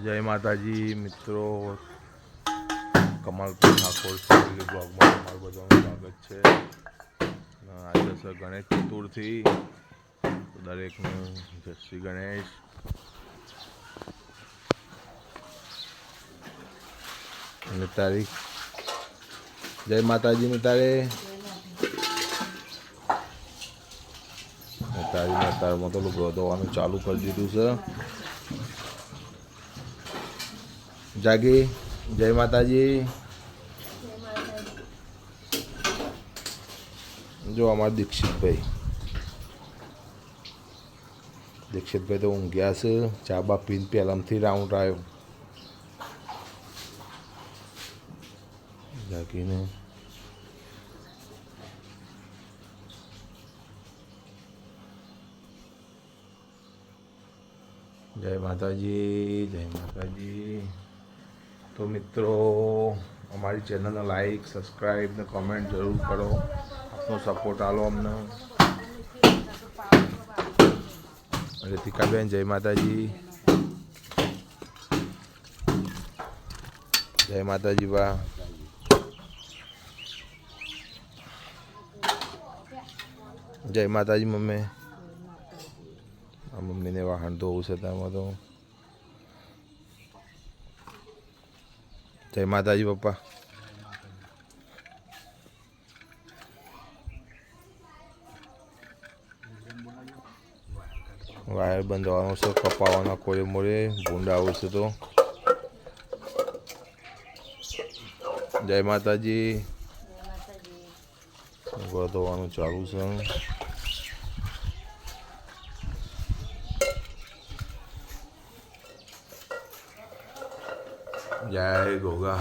જય માતાજી, મિત્રો. કમલભાઈ ઠાકોર ફેમિલી બ્લોગમાં તમારું બધાનું સ્વાગત છે. આજે છે ગણેશ ચતુર્થી. દરેકનું જય શ્રી ગણેશ. અને તારીખ? જય માતાજીની તારે તારી તારમાં તો લુગડો ધોવાનું ચાલુ કરી દીધું છે. જાગી. જય માતાજી. જો અમારા દીક્ષિતભાઈ. દીક્ષિતભાઈ તો ઊંઘ્યા છે. ચા બા પીને પહેલામથી રાઉન્ડ આવ્યો જાગીને. જય માતાજી જય માતાજી. તો મિત્રો, અમારી ચેનલને લાઈક સબસ્ક્રાઈબ ને કોમેન્ટ જરૂર કરો. આપનો સપોર્ટ આલો અમને. રીતિકાબેન જય માતાજી. જય માતાજી બા. જય માતાજી મમ્મી. આ મમ્મીને વાહન ધોવું છે તેમાં જય માતાજી પપ્પા વાયર બંધવાનો છે કપાવાના કોરે મોરે ભૂંડા આવશે તો જય માતાજી ધોવાનું ચાલુ છે જય ગોગા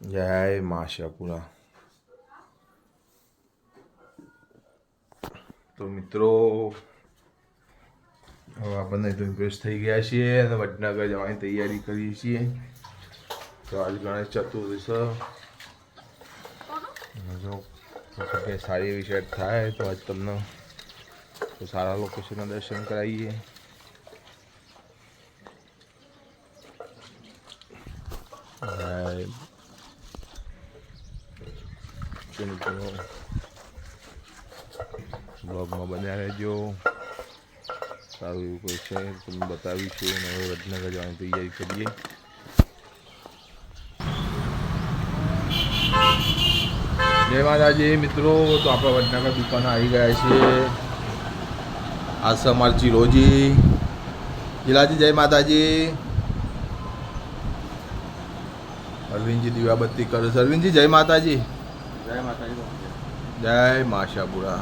જય માશાપુરા તો મિત્રો હવે આપણને તો ઇમ્પ્રેસ થઈ ગયા છીએ અને વડનગર જવાની તૈયારી કરીએ છીએ તો આજ ગણેશ ચતુર્થી છે કે સારી એવી સેટ થાય તો આજ તમને તો સારા લોકેશનના દર્શન કરાવીએ Right. તો મિત્રો બ્લોગમાં બન્યા રહેજો સારું એવું કોઈ છે તમને બતાવીશું અને હવે વડનગર જવાની તૈયારી કરીએ જય માતાજી મિત્રો. તો આપણે વડનગર દુકાને આવી ગયા છીએ આ છે અમારા ચિરોજી. જીલાજી જય માતાજી. અરવિંદજી દીવાબત્તી કરે છે. અરવિંદજી જય માતાજી. જય માતાજી જય માશાપુરા.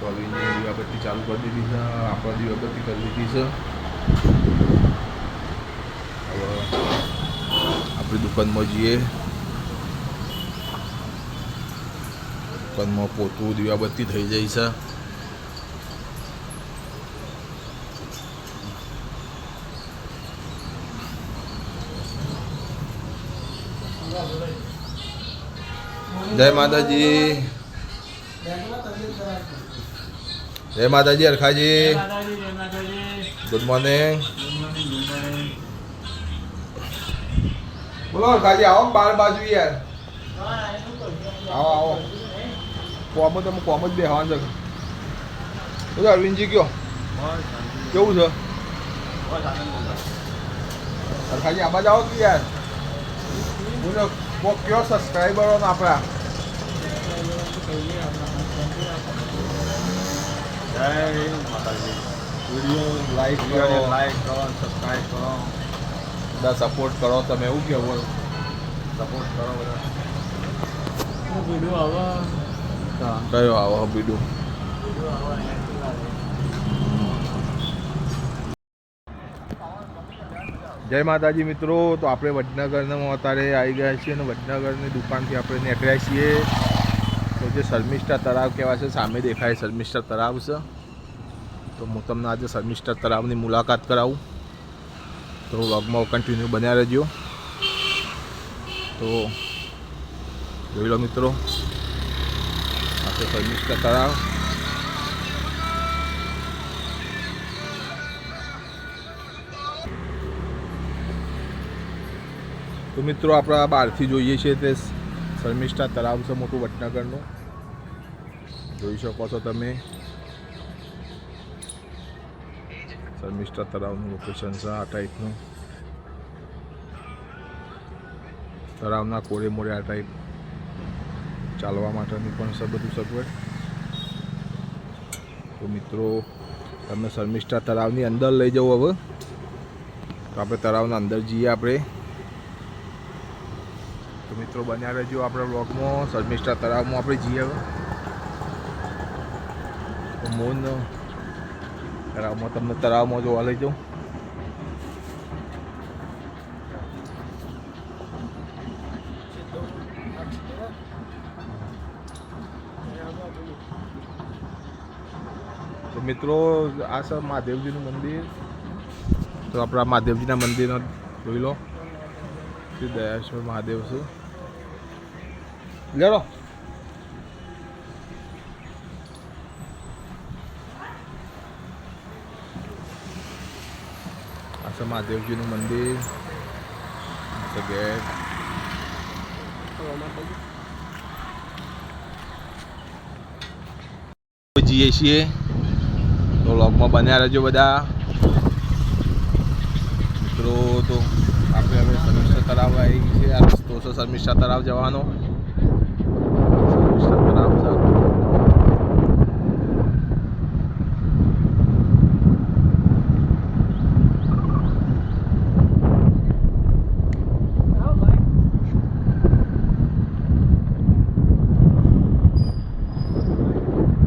તો અરવિંદજી દીવાબત્તી ચાલુ કરી દીધી છે. આપણે દીવાબત્તી કરી દીધી છે. હવે આપણી દુકાનમાં જઈએ. દુકાનમાં પોતું દીવાબત્તી થઈ જાય છે. જય માતાજી. જય માતાજી અરખાજી. ગુડ મોર્નિંગ બોલો અરખાજી આવો બાર બાજુ યાર. આવો આવો. કોમ તમે કોમ જ બેહવાનું છે. બધું અરવિંદજી કયો? કેવું છે? સરખાજી આબા જાઓ કે યાર? બોલો કોક કયો સબસ્ક્રાઈબરો આપણા? જય માતાજી. વીડિયો લાઈક કરો. લાઈક કરો સબસ્ક્રાઈબ કરો. બધા સપોર્ટ કરો તમે એવું કેવું સપોર્ટ કરો બધા. કયો આવો બીડું જય માતાજી મિત્રો, તો આપણે વડનગરના અત્યારે આવી ગયા છીએ અને વડનગરની દુકાનથી આપણે નીકળ્યા છીએ. તો જે શર્મિષ્ઠા તળાવ કહેવાય છે, સામે દેખાય શર્મિષ્ઠા તળાવ છે. તો હું તમને આજે શર્મિષ્ઠા તળાવની મુલાકાત કરાવું. તો વ્લોગમાં કન્ટિન્યુ બન્યા રહેજો. તો જોઈ લો મિત્રો તો શર્મિષ્ઠા તળાવ તો મિત્રો આપણા બહારથી જોઈએ છીએ તે શર્મિષ્ઠા તળાવ છે મોટું વટનગરનું જોઈ શકો છો તમે શર્મિષ્ઠા તળાવનું લોકેશન છે આ ટાઈપનું તળાવના કોરે મોરે આ ટાઈપ ચાલવા માટેની પણ બધું સગવડ. તો મિત્રો, તમને શર્મિષ્ઠા તળાવની અંદર લઈ જવું હવે. તો આપણે તળાવના અંદર જઈએ આપણે. તો મિત્રો, બન્યા રહેજો આપણા બ્લોગમાં શર્મિષ્ઠા તળાવમાં આપણે જઈએ હવે. મોન તળાવમાં, તમને તળાવમાં જોવા લઈ જાઉં. મિત્રો, આ સર મહાદેવજીનું મંદિર. તો આપણા મહાદેવજીના મંદિરનો જોઈ લો. શ્રી દયાશ્વર મહાદેવ છે. લેડો આ છે મહાદેવજીનું મંદિર. જીએ છીએ. તો લોગમાં બન્યા રહેજો બધા. મિત્રો, તો આપણે હવે શર્મિષ્ઠા તળાવ આવી ગઈ છે. આ રસ્તો છે શર્મિષ્ઠા તળાવ જવાનો. શર્મિષ્ઠા તળાવ છે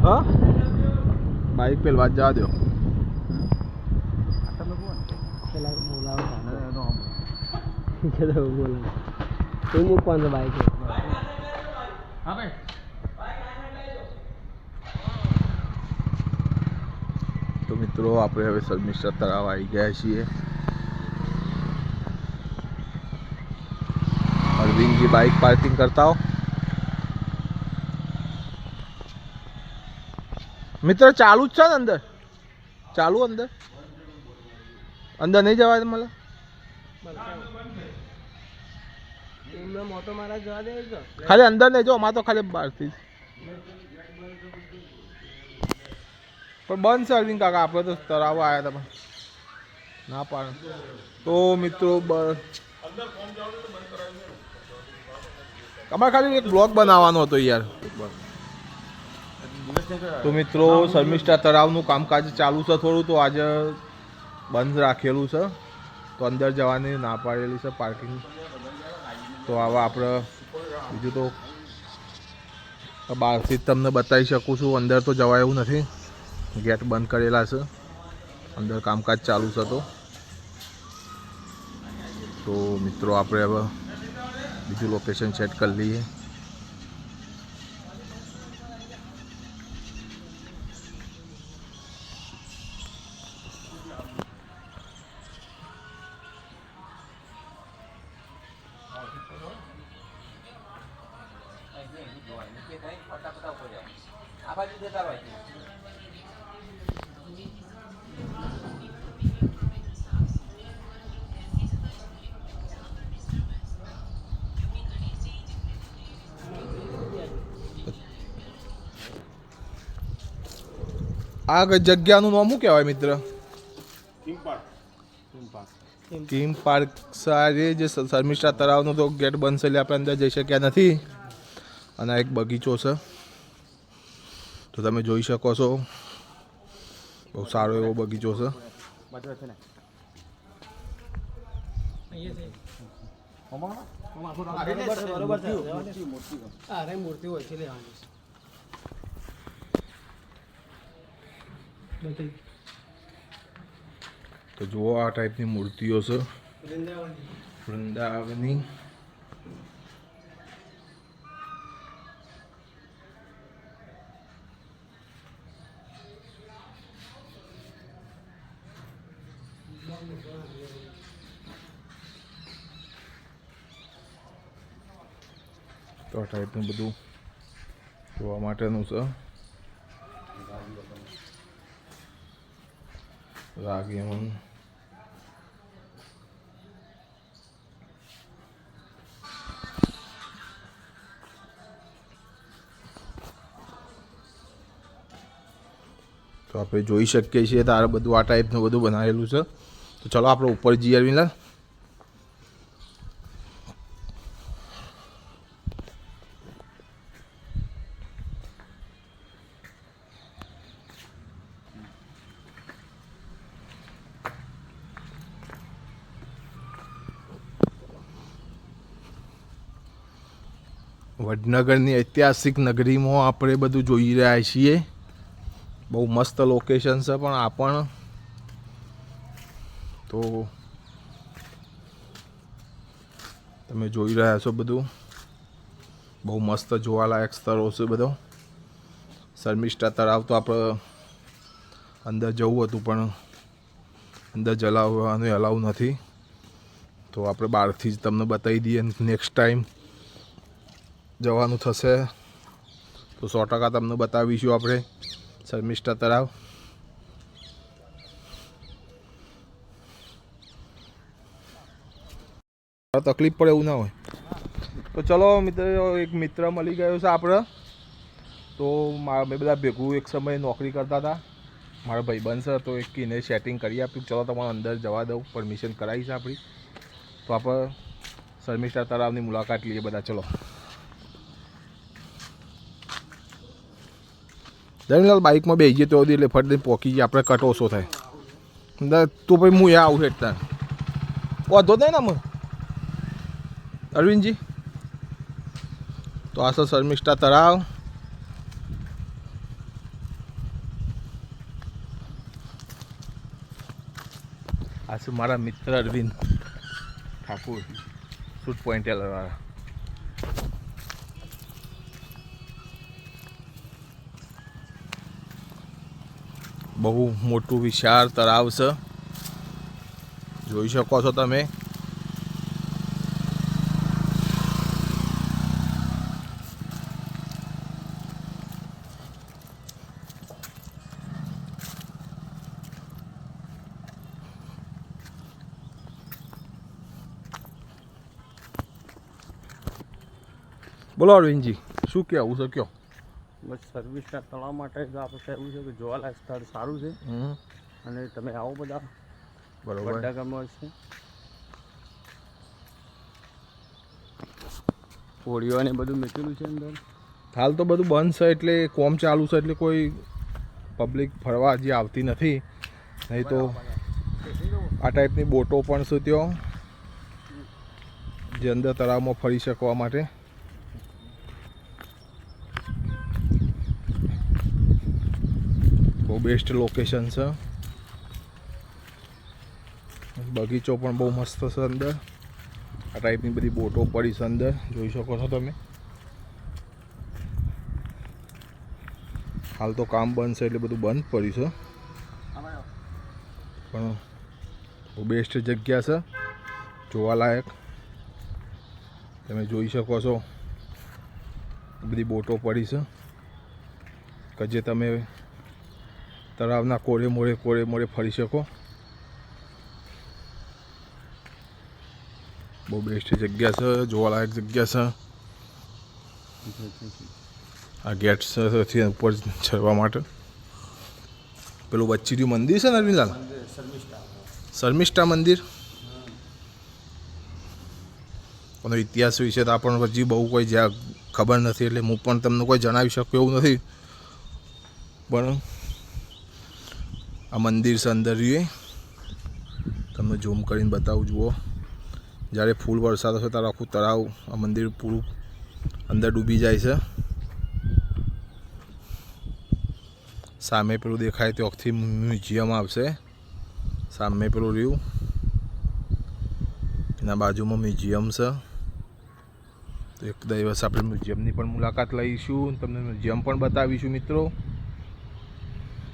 હા પેલવા જ જવા દો તું મૂકવાનું બાઈક તો મિત્રો, આપણે હવે શર્મિષ્ઠા તળાવ આવી ગયા છીએ. અરવિંદજી બાઇક પાર્કિંગ કરતા હો મિત્ર, ચાલુ જ છે ને અંદર? ચાલુ અંદર? અંદર નહીં મને જવા તો ખાલી અંદર નહીં જો, અમારે તો ખાલી બહારથી જ. પણ બંધ અરવિંદ કાકા, આપણે તો તળાવ આવ્યા તમે. ના પાડ. તો મિત્રો અમારે ખાલી એક બ્લોગ બનાવવાનો હતો યાર. તો મિત્રો, શર્મિષ્ઠા તળાવનું કામકાજ ચાલુ છે થોડું, તો આજે બંધ રાખેલું છે. તો અંદર જવાની ના પાડેલી છે પાર્કિંગ. તો આવા આપણે બીજું તો બહારથી જ તમને બતાવી શકું છું. અંદર તો જવાય એવું નથી. ગેટ બંધ કરેલા છે. અંદર કામકાજ ચાલુ છે તો. તો મિત્રો, આપણે હવે બીજું લોકેશન સેટ કરી લઈએ. આ જગ્યાનું નામ શું કહેવાય મિત્ર? થીમ પાર્ક સારી જે શર્મિષ્ઠા તળાવનો તો ગેટ બંધ છે એટલે આપણે અંદર જઈ શક્યા નથી. અને એક બગીચો છે. તો તમે જોઈ શકો છો. બહુ સારો એવો બગીચો છે. મૂર્તિ હોય છે લેવાની તો જુઓ આ ટાઈપની મૂર્તિઓ છે. વૃંદાવનની તો આ ટાઈપનું બધું જોવા માટેનું છે. રાગીમન તો આપણે જોઈ શકીએ છીએ તારે બધું આ ટાઈપનું બધું બનાવેલું છે. તો ચલો આપણે ઉપર જઈએ અરવિંદલાલ વડનગરની ઐતિહાસિક નગરીમાં આપણે બધું જોઈ રહ્યા છીએ. બહુ મસ્ત લોકેશન છે પણ આ પણ. તો તમે જોઈ રહ્યા છો બધું. બહુ મસ્ત જોવાલાયક સ્થળો છે બધો. શર્મિષ્ઠા તળાવ તો આપણે અંદર જવું હતું પણ અંદર જલાવવાનું અલાવ નથી. તો આપણે બહારથી જ તમને બતાવી દઈએ નેક્સ્ટ ટાઈમ જવાનું થશે. તો સો ટકા તમને બતાવીશું આપણે શર્મિષ્ઠા તળાવ તકલીફ પડે એવું ના હોય. તો ચલો મિત્રો, એક મિત્ર મળી ગયો છે આપણે. તો મેં બધા ભેગું એક સમયે નોકરી કરતા હતા. મારા ભાઈબંધ છે, તો એક એને સેટિંગ કરી આપ્યું. ચલો તમારે અંદર જવા દઉં પરમિશન કરાવી છે આપણી. તો આપણે શર્મિષ્ઠા તળાવની મુલાકાત લઈએ બધા, ચલો. જમીનલાલ બાઇકમાં બેસી તો એટલે ફટ પોકી જાય આપણે કટ ઓછો થાય. તો પછી હું એ આવું હેઠતા વાંધો થાય ને અમે અરવિંદજી? તો આ સર શર્મિષ્ઠા તળાવ આ શું મારા મિત્ર અરવિંદ ઠાકુર. શૂટ પોઈન્ટ વાળા બહુ મોટું વિશાળ તળાવ છે. જોઈ શકો છો તમે. બોલો અરવિંદજી, શું કહેવું છે? કયો? બસ સર્વિસના તળાવ માટે તો આપણે કહેવું છે કે જોવાલાયક સ્થળ સારું છે. અને તમે આવો બધા. બરોબર. ગામમાં છે. હોળીઓ ને બધું મૂકેલું છે અંદર. હાલ તો બધું બંધ છે એટલે કોમ ચાલુ છે એટલે કોઈ પબ્લિક ફરવા હજી આવતી નથી. નહીં તો આ ટાઈપની બોટો પણ છે ત્યાં જે અંદર તળાવમાં ફરી શકવા માટે. બેસ્ટ લોકેશન છે. બગીચો પણ બહુ મસ્ત છે અંદર. આ ટાઈપની બધી બોટો પડી છે અંદર. જોઈ શકો છો તમે. હાલ તો કામ બંધ છે એટલે બધું બંધ પડ્યું છે. પણ બેસ્ટ જગ્યા છે. જોવાલાયક તમે જોઈ શકો છો. બધી બોટો પડી છે. કે જે તમે તળાવના કોરે મોરે કોરે મોરે ફરી શકો. બહુ બેસ્ટ જગ્યા છે, જોવાલાયક જગ્યા છે. આ ગેટ છે ઉપર ચડવા માટે. પેલું વચ્ચીનું મંદિર છે ને શર્મિષ્ઠા મંદિર. એનો ઇતિહાસ વિશે તો આપણને હજી બહુ કોઈ જ્યાં ખબર નથી, એટલે હું પણ તમને કોઈ જણાવી શકું એવું નથી. પણ આ મંદિર જોઈએ તમને ઝૂમ કરીને બતાવું, જુઓ. જ્યારે ફૂલ વરસાદ હશે ત્યારે આખું તળાવ આ મંદિર પૂરું અંદર ડૂબી જાય છે. સામે પેલું દેખાય ત્યાંથી મ્યુઝિયમ આવશે. સામે પેલું રહ્યું. એના બાજુમાં મ્યુઝિયમ છે. તો એક દિવસ આપણે મ્યુઝિયમની પણ મુલાકાત લઈશું. તમને મ્યુઝિયમ પણ બતાવીશું, મિત્રો.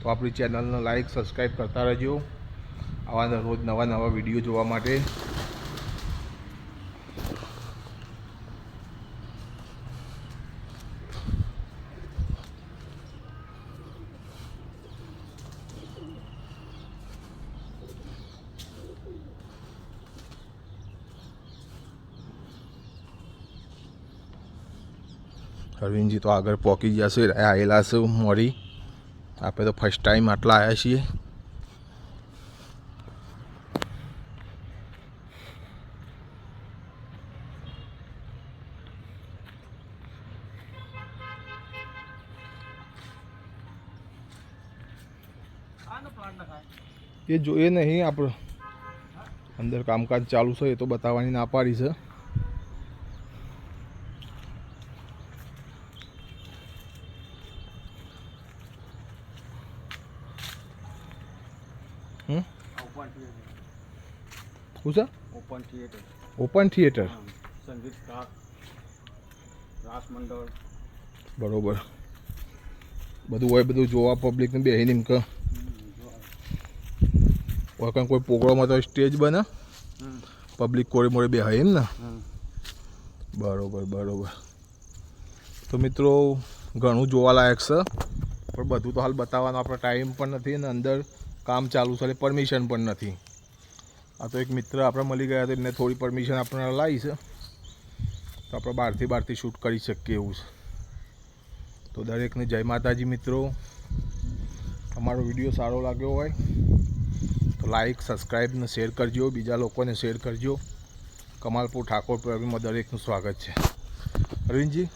તો આપણી ચેનલને લાઈક, સબસ્ક્રાઈબ કરતા રહેજો. આવા રોજ નવા નવા વીડિયો જોવા માટે. અરવિંદજી તો આગળ પહોંચી જશે આવેલા છે મોડી. આપણે તો ફર્સ્ટ ટાઈમ આટલા આવ્યા છીએ. એ જોઈએ નહીં આપણે. અંદર કામકાજ ચાલુ છે, એ તો બતાવવાની ના પાડી છે. હમ? ઓપન થિયેટર શું છે? Open theatre. Open theatre. સંગીતકાર રાસ મંડળ. બરોબર. બધું હોય બધું જોવા પબ્લિકને બેહીને એમ કે કોઈ કાંઈ પ્રોગ્રામમાં તો સ્ટેજ બને. પબ્લિક કોરી મોડે બે એમ ને. બરોબર બરોબર. તો મિત્રો ઘણું જોવાલાયક છે. પણ બધું તો હાલ બતાવવાનો આપણો ટાઈમ પણ નથી ને અંદર કામ ચાલુ છે પરમિશન પણ નથી. આ તો એક મિત્ર આપણે મળી ગયા તો એમને થોડી પરમિશન આપણને લાવી છે. તો આપણે બહારથી બહારથી શૂટ કરી શકીએ એવું છે. તો દરેકને જય માતાજી મિત્રો. અમારો વીડિયો સારો લાગ્યો હોય, તો લાઈક સબસ્ક્રાઈબ ને શેર કરજો, બીજા લોકોને શેર કરજો. કમાલપુર ઠાકોર પ્રવીણમાં દરેકનું સ્વાગત છે. અરવિંદજી